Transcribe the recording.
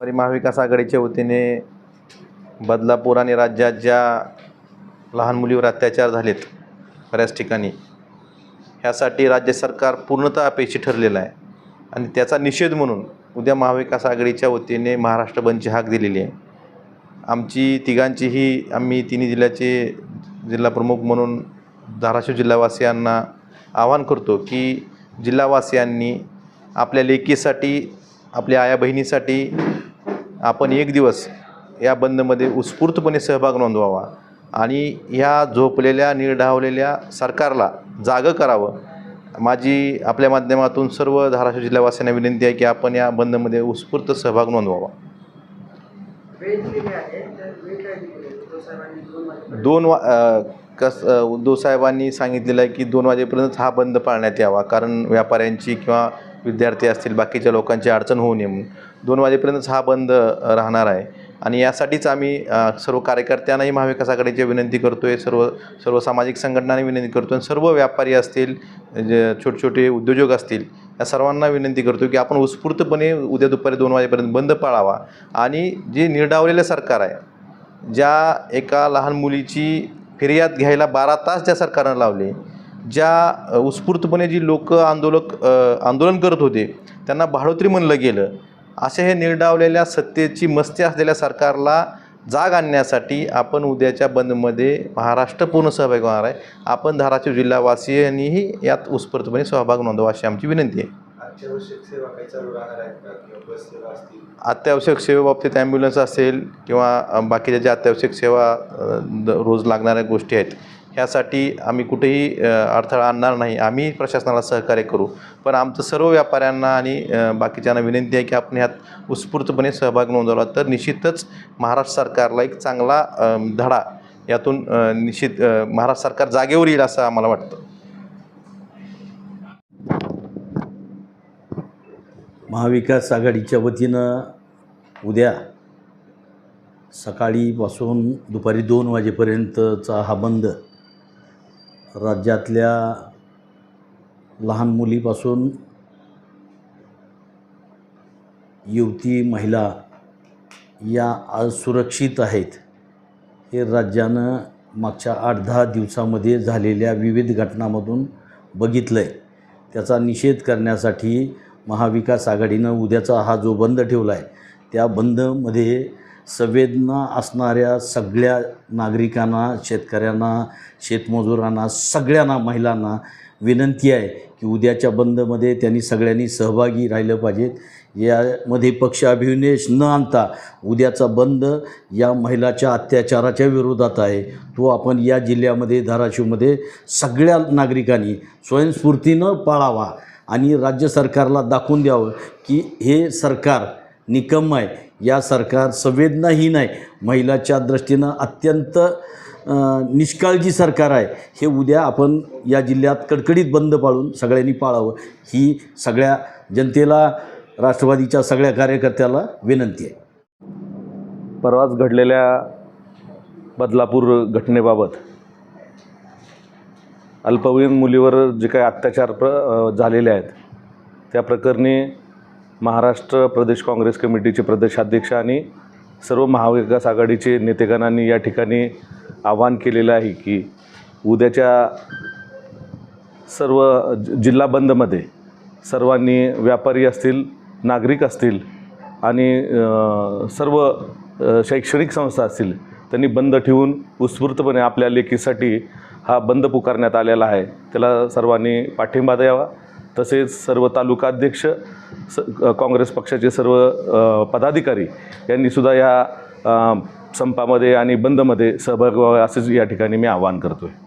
तरी महाविकास आघाडीच्या वतीने बदलापूर आणि राज्यात ज्या लहान मुलीवर अत्याचार झालेत बऱ्याच ठिकाणी ह्यासाठी राज्य सरकार पूर्णतः अपेक्षित ठरलेलं आहे. आणि त्याचा निषेध म्हणून उद्या महाविकास आघाडीच्या वतीने महाराष्ट्र बंदची हाक दिलेली आहे. आमची तिघांचीही आम्ही तिन्ही जिल्ह्याचे जिल्हाप्रमुख म्हणून धाराशिव जिल्हावासियांना आवाहन करतो की जिल्हावासियांनी आपल्या लेकीसाठी आपल्या आया बहिणीसाठी आपण एक दिवस या बंदमध्ये उत्स्फूर्तपणे सहभाग नोंदवावा आणि ह्या झोपलेल्या निर्ढावलेल्या सरकारला जागं करावं. माझी आपल्या माध्यमातून सर्व धाराशिव जिल्हावासियांना विनंती आहे की आपण या बंदमध्ये उत्स्फूर्त सहभाग नोंदवावा. दोन वा कस उद्धव साहेबांनी सांगितलेलं आहे की दोन वाजेपर्यंत हा बंद पाळण्यात यावा. कारण व्यापाऱ्यांची किंवा विद्यार्थी असतील बाकीच्या लोकांची अडचण होऊ नये म्हणून. दोन वाजेपर्यंतच हा बंद राहणार आहे. आणि यासाठीच आम्ही सर्व कार्यकर्त्यांनाही महाविकास आघाडीची विनंती करतो आहे सर्व सर्व सामाजिक संघटनांनी विनंती करतो आणि सर्व व्यापारी असतील जे छोटे छोटे उद्योजक असतील या सर्वांना विनंती करतो की आपण उत्स्फूर्तपणे उद्या दुपारी दोन वाजेपर्यंत बंद पाळावा. आणि जे निर्डावलेलं सरकार आहे ज्या एका लहान मुलीची फिर्याद घ्यायला बारा तास ज्या सरकारनं लावले ज्या उत्स्फूर्तपणे जी लोक आंदोलक आंदोलन करत होते त्यांना भाडोत्री म्हणलं गेलं. असे हे निर्डावलेल्या सत्तेची मस्ती असलेल्या सरकारला जाग आणण्यासाठी आपण उद्याच्या बंदमध्ये महाराष्ट्र पूर्ण सहभागी होणार आहे. आपण धाराशिव जिल्हावासियांनीही यात उत्स्फूर्तपणे सहभाग नोंदवा अशी आमची विनंती आहे. अत्यावश्यक सेवेबाबतीत ॲम्ब्युलन्स असेल किंवा बाकीच्या ज्या अत्यावश्यक सेवा रोज लागणाऱ्या गोष्टी आहेत ह्यासाठी आम्ही कुठेही अडथळा आणणार नाही. आम्ही प्रशासनाला सहकार्य करू. पण आमचं सर्व व्यापाऱ्यांना आणि बाकीच्यांना विनंती आहे की आपण ह्यात उत्स्फूर्तपणे सहभाग नोंदवला तर निश्चितच महाराष्ट्र सरकारला एक चांगला धडा यातून निश्चित महाराष्ट्र सरकार जागेवर येईल असं आम्हाला वाटतं. महाविकास आघाडीच्या वतीनं उद्या सकाळीपासून दुपारी दोन वाजेपर्यंतचा हा बंद राज्यातल्या लहान मुलीपासून युवती महिला या असुरक्षित आहेत. हे राज्यानं मागच्या आठ दहा दिवसामध्ये झालेल्या विविध घटनांमधून बघितलं आहे त्याचा निषेध करण्यासाठी महाविकास आघाडीनं उद्याचा हा जो बंद ठेवला आहे त्या बंदमध्ये संवेदना असणाऱ्या सगळ्या नागरिकांना शेतकऱ्यांना शेतमजुरांना सगळ्यांना महिलांना विनंती आहे की उद्याच्या बंदमध्ये त्यांनी सगळ्यांनी सहभागी राहिलं पाहिजेत. यामध्ये पक्ष अभिनिवेश न आणता उद्याचा बंद या महिलाच्या अत्याचाराच्या विरोधात आहे. तो आपण या जिल्ह्यामध्ये धाराशिवमध्ये सगळ्या नागरिकांनी स्वयंस्फूर्तीनं पाळावा आणि राज्य सरकारला दाखवून द्यावं की हे सरकार निकम आहे या सरकार संवेदनाहीन आहे. महिलाच्या दृष्टीनं अत्यंत निष्काळजी सरकार आहे. हे उद्या आपण या जिल्ह्यात कडकडीत बंद पाळून सगळ्यांनी पाळावं. ही सगळ्या जनतेला राष्ट्रवादीच्या सगळ्या कार्यकर्त्याला विनंती आहे. परवाच घडलेल्या बदलापूर घटनेबाबत अल्पवयीन मुलीवर जे काही अत्याचार प्र झालेले आहेत त्या प्रकरणी महाराष्ट्र प्रदेश काँग्रेस कमिटीचे प्रदेशाध्यक्ष आणि सर्व महाविकास आघाडीचे नेतेगणांनी या ठिकाणी आवाहन केलेलं आहे की उद्याच्या सर्व जिल्हा बंदमध्ये सर्वांनी व्यापारी असतील नागरिक असतील आणि सर्व शैक्षणिक संस्था असतील त्यांनी बंद ठेवून उत्स्फूर्तपणे आपल्या लेखीसाठी हा बंद पुकारण्यात आलेला आहे. त्याला सर्वांनी पाठिंबा द्यावा. तसेच सर्व तालुकाध्यक्ष स काँग्रेस पक्षाचे सर्व पदाधिकारी यांनीसुद्धा या संपामध्ये आणि बंदमध्ये सहभाग व्हावा असेच या ठिकाणी मी आवाहन करतो आहे